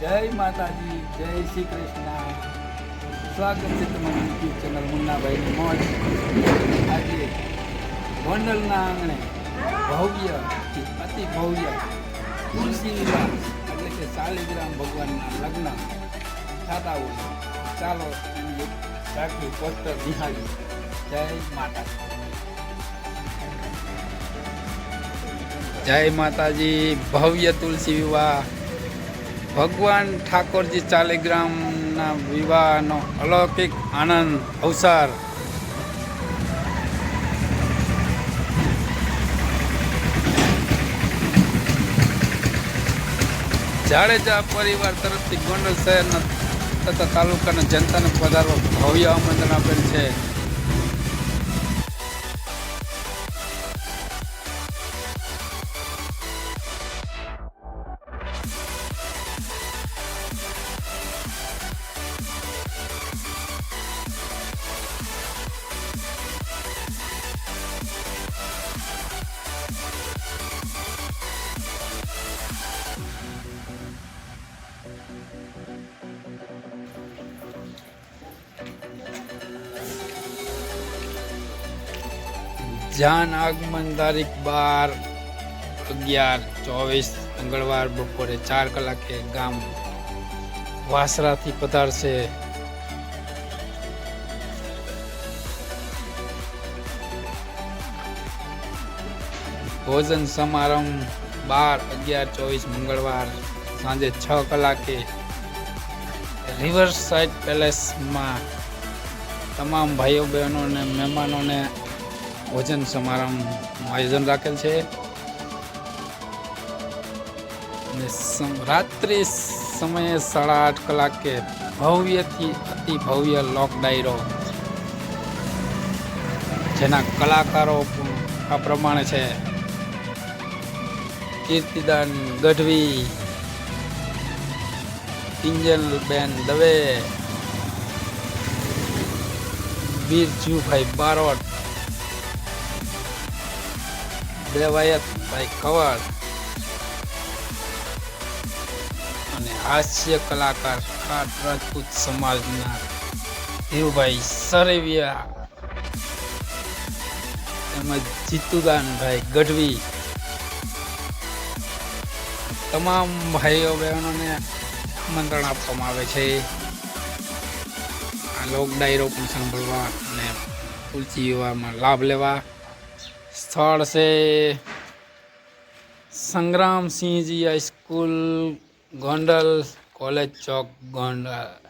જય માતાજી, જય શ્રી કૃષ્ણ. સ્વાગત છે તમારી યુટ્યુબ ચેનલ મુન્નાભાઈની મોજ. આજે ગોંડલના આંગણે ભવ્ય, અતિ ભવ્ય તુલસી વિવાહ એટલે કે શાલિગ્રામ ભગવાનના લગ્ન થતા હોય. ચાલો એની સાચી પોસ્ટર નિહાળી જય માતા જય માતાજી, ભવ્ય તુલસી વિવાહ. ભગવાન ઠાકોરજી ચાલીગ્રામના વિવાહનો અલૌકિક આનંદ, અવસાર. જાડેજા પરિવાર તરફથી ગોંડલ શહેરના તથા તાલુકાના જનતાને પધારવા ભવ્ય આમંત્રણ આપેલ છે. જાન આગમન તારીખ બાર અગિયાર ચોવીસ મંગળવાર બપોરે ચાર કલાકે ગામ વાસરાથી પધારશે. ભોજન સમારંભ બાર અગિયાર ચોવીસ મંગળવાર સાંજે છ કલાકે રિવર સાઇડ પેલેસમાં તમામ ભાઈઓ બહેનોને, મહેમાનોને ભોજન સમારંભનું આયોજન રાખેલ છે. અને રાત્રિ સમયે સાડા આઠ કલાકે ભવ્યથી અતિ ભવ્ય લોક ડાયરો જેના કલાકારો આ પ્રમાણે છે. કીર્તિદાન ગઢવી કિંજલબેન દવે, બીરજુભાઈ બારોટ દેવાયતભાઈ કવર અને હાસ્ય કલાકાર ખાટ રાજપૂત સમાજના ધીરુભાઈ સરેવિયા તેમજ જીતુદાનભાઈ ગઢવી. તમામ ભાઈઓ બહેનોને આમંત્રણ આપવામાં આવે છે. આ લોક ડાયરો પણ સાંભળવા અને તુલસી યુવામાં લાભ લેવા. સ્થળ છે Sangramsinhji high school Gondal college chowk Gondal.